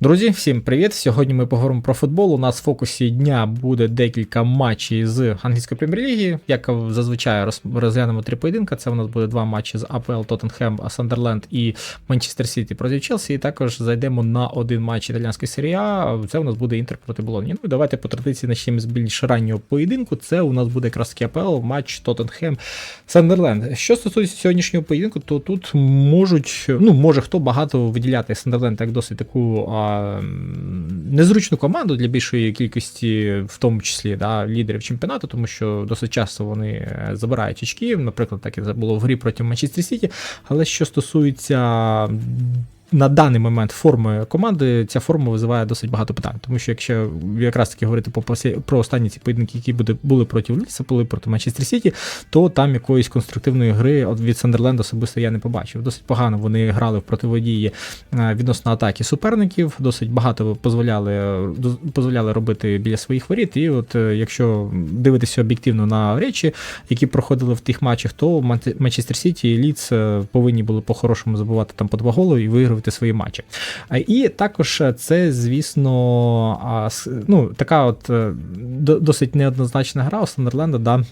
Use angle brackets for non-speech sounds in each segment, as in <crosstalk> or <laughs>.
Друзі, всім привіт! Сьогодні ми поговоримо про футбол. У нас в фокусі дня буде декілька матчів з англійської прем'єр-ліги. Як зазвичай розглянемо три поєдинка. Це у нас буде два матчі з АПЛ, Тоттенхем, Сандерленд і Манчестер Сіті проти Челсі. І також зайдемо на один матч італійської серії А. Це у нас буде Інтер проти Болоні. Ну і давайте по традиції почнемо з більш раннього поєдинку. Це у нас буде якраз таки АПЛ, матч Тоттенхем Сандерленд. Що стосується сьогоднішнього поєдинку, то тут можуть, ну може хто багато виділяти Сандерленд як досить таку незручну команду для більшої кількості, в тому числі да, лідерів чемпіонату, тому що досить часто вони е, забирають очки. Наприклад, так і було в грі проти Манчестер Сіті. Але що стосується на даний момент форми команди, ця форма визиває досить багато питань. Тому що якщо якраз таки говорити по про останні ці поєдинки, які буде, були проти Ліса, були проти Манчестер Сіті, то там якоїсь конструктивної гри від Сандерленда особисто я не побачив. Досить погано вони грали в противодії е, відносно атаки суперників, досить багато дозволяли, дозволяли робити біля своїх воріт. І от е, якщо дивитися об'єктивно на речі, які проходили в тих матчах, то Манчестер Сіті і Ліц е, повинні були по-хорошому забувати там по два голи і вигравати свої матчі. І також е, це, звісно, ну, така от е, досить неоднозначна гра у Сандерленда, да.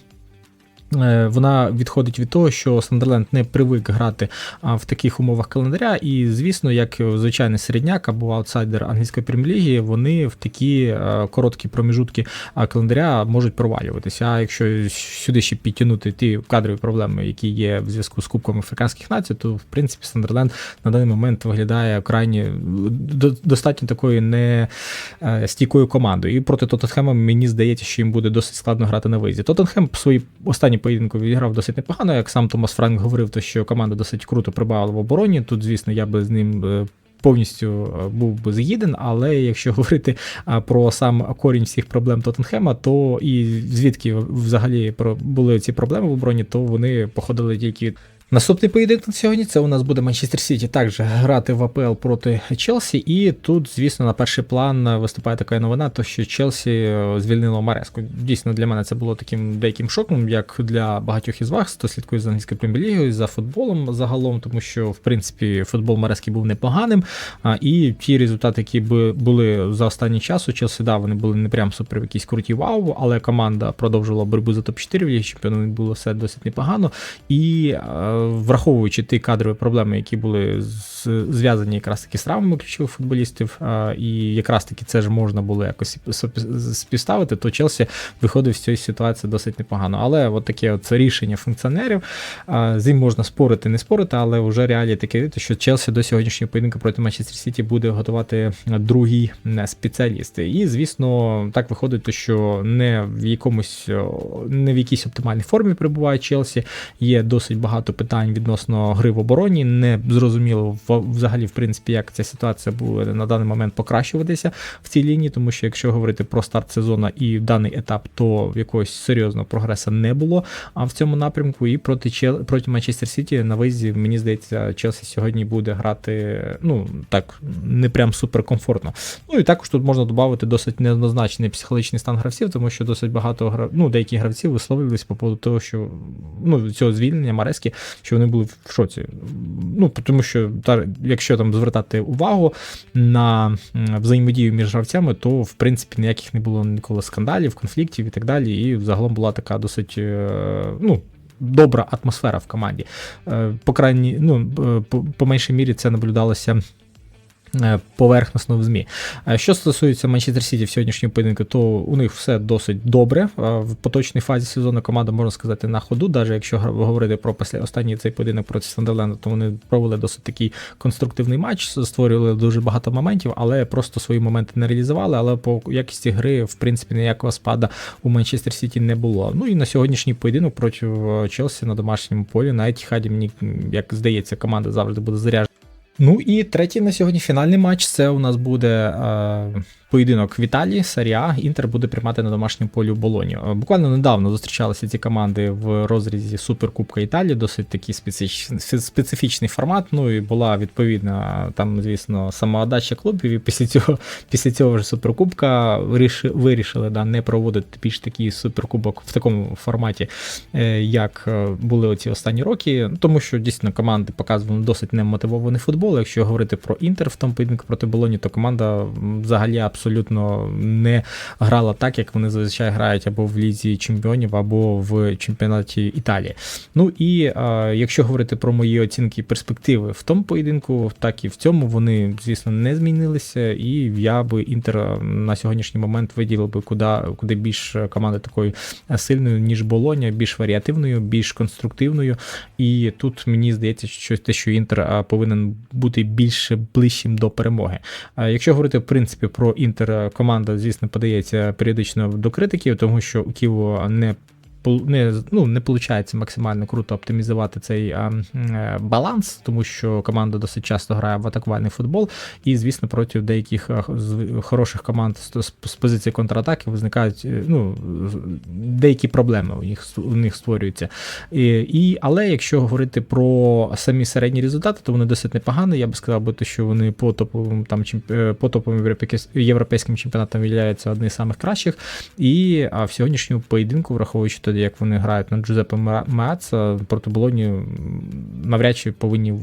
Е, Вона відходить від того, що Сандерленд не привик грати в таких умовах календаря, і звісно, як звичайний середняк або аутсайдер англійської прем'єр-ліги, вони в такі е, короткі проміжутки календаря можуть провалюватися. А якщо сюди ще підтягнути ті кадрові проблеми, які є в зв'язку з Кубком Африканських націй, то в принципі Сандерленд на даний момент виглядає крайні достатньо такою не е, стійкою командою. І проти Тоттенхема мені здається, що їм буде досить складно грати на виїзді. Тоттенхем свої останні поєдинку відіграв досить непогано. Як сам Томас Франк говорив, то що команда досить круто прибавила в обороні. Тут, звісно, я би з ним. е, Повністю е, був би з'їден, але якщо <laughs> говорити про сам корінь всіх проблем Тоттенхема, то і звідки взагалі були ці проблеми в обороні, то вони походили тільки Наступний поєдинок на сьогодні це у нас буде Манчестер Сіті також грати в АПЛ проти Челсі. І тут, звісно, на перший план виступає така новина, то що Челсі е, звільнило Мареску. Дійсно, для мене це було таким деяким шоком, як для багатьох із вас, хто слідкує за англійською прем'єр-лігою, за футболом загалом, тому що в принципі футбол Марески був непоганим. І ті результати, які були за останній час у Челсі, да, вони були не прям супер якісь круті вау, але команда продовжувала боротьбу за топ-4 в Лігі Чемпіонів, було все досить непогано. І е, враховуючи ті кадрові проблеми, які були зв'язані якраз таки з травмами ключових футболістів, і якраз таки це ж можна було якось співставити, то Челсі виходив з цієї ситуації досить непогано. Але от таке от рішення функціонерів, з ним можна спорити, не спорити, але вже реалії таке, що Челсі до сьогоднішнього поєдинку проти Манчестер Сіті буде готувати другий е, спеціаліст. І, звісно, так виходить, що не в якомусь не в якійсь оптимальній формі перебуває Челсі. Є досить багато питань відносно гри в обороні. Не зрозуміло взагалі, в принципі, як ця ситуація буде на даний момент покращуватися в цій лінії, тому що якщо говорити про старт сезону і даний етап, то якогось серйозного прогресу не було. А в цьому напрямку і проти Чел... проти Манчестер Сіті на виїзді, мені здається, Челсі сьогодні буде грати, ну так, не прям суперкомфортно. Ну і також тут можна додати досить неоднозначний психологічний стан гравців, тому що досить багато гра... ну, деякі гравці висловились по поводу того, що ну, цього звільнення Марески, що вони були в шоці. Ну, тому що та, якщо там звертати увагу на взаємодію між гравцями, то в принципі ніяких не було ніколи скандалів, конфліктів і так далі. І загалом була така досить, е, ну. Добра атмосфера в команді. Е, По крайній, ну, е, по, по меншій мірі це наблюдалося поверхносно в ЗМІ. Е, Що стосується Манчестер Сіті в сьогоднішньому поєдинку, то у них все досить добре. Е, В поточній фазі сезону команда, можна сказати, на ходу, навіть якщо говорити про після останній цей поєдинок проти Сандерленда, то вони провели досить такий конструктивний матч, створювали дуже багато моментів, але просто свої моменти не реалізували. Але по якісті гри, в принципі, ніякого спада у Манчестер Сіті не було. Ну і на сьогоднішній поєдинок проти е, Челсі на домашньому полі на Етіхаді, мені як здається, команда завжди буде заряджена. Ну і третій на сьогодні фінальний матч. Це у нас буде е, поєдинок в Італії, Серія. Інтер буде приймати на домашньому полі Болоні. Е, Буквально недавно зустрічалися ці команди в розрізі Суперкубка Італії, досить такий специфічний, специфічний формат. Ну і була відповідна там, звісно, самоотдача клубів. І після цього, після цього ж Суперкубка вирішили, вирішили да, не проводити більш такий суперкубок в такому форматі, е, як е, були оці останні роки, тому що дійсно команди показували досить немотивований футбол. Футболу. Якщо говорити про інтер в тому поєдинку проти Болоні, то команда взагалі абсолютно не грала так, як вони зазвичай грають або в лізі чемпіонів, або в чемпіонаті Італії. Ну і е, якщо говорити про мої оцінки і перспективи в тому поєдинку, так і в цьому вони, звісно, не змінилися. І я би інтер на сьогоднішній момент виділив би куди, куди більш команди такою сильною, ніж Болоня, більш варіативною, більш конструктивною. І тут мені здається, що те, що інтер повинен бути більш ближчим до перемоги. А Якщо говорити в принципі про інтер, команда, звісно, подається періодично до критиків, тому що у Ківо не не, ну, не виходить максимально круто оптимізувати цей а, е, баланс, тому що команда досить часто грає в атакувальний футбол, і, звісно, проти деяких з- хороших команд з, з- позиції контратаки визникають е, ну, деякі проблеми у них, у них створюються. І, і, але якщо говорити про самі середні результати, то вони досить непогані. Я би сказав, би, що вони по топовим там е, по топовим європейським чемпіонатам являються одні з самих кращих. І а в сьогоднішньому поєдинку, враховуючи тоді, як вони грають на Джузеппе Меаца проти Болоні навряд чи повинні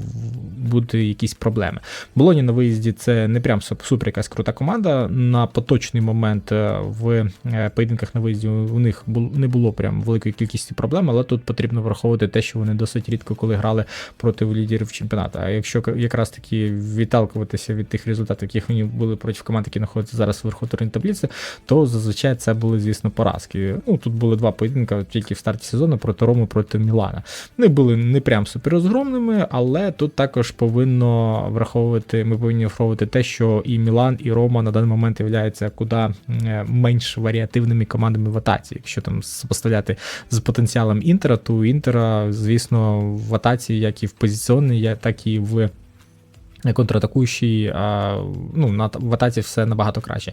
бути якісь проблеми. Болоні на виїзді це не прям суп- супер якась крута команда. На поточний момент е, в е, поєдинках на виїзді у них не було прям великої кількості проблем, але тут потрібно враховувати те, що вони досить рідко коли грали проти лідерів чемпіонату. А якщо якраз таки відталкуватися від тих результатів, яких вони були проти команд, які знаходяться зараз вверху турнірної таблиці, то зазвичай це були, звісно, поразки. Ну тут були два поєдинки тільки в старті сезону проти Рому, проти Мілана. Вони були не прям супер розгромними, але тут також повинно враховувати, ми повинні враховувати те, що і Мілан, і Рома на даний момент являються куди е, менш варіативними командами в атаці. Якщо там споставляти з потенціалом Інтера, то Інтера, звісно, в атаці, як і в позиціонній, так і в контратакуючій, ну, в атаці все набагато краще.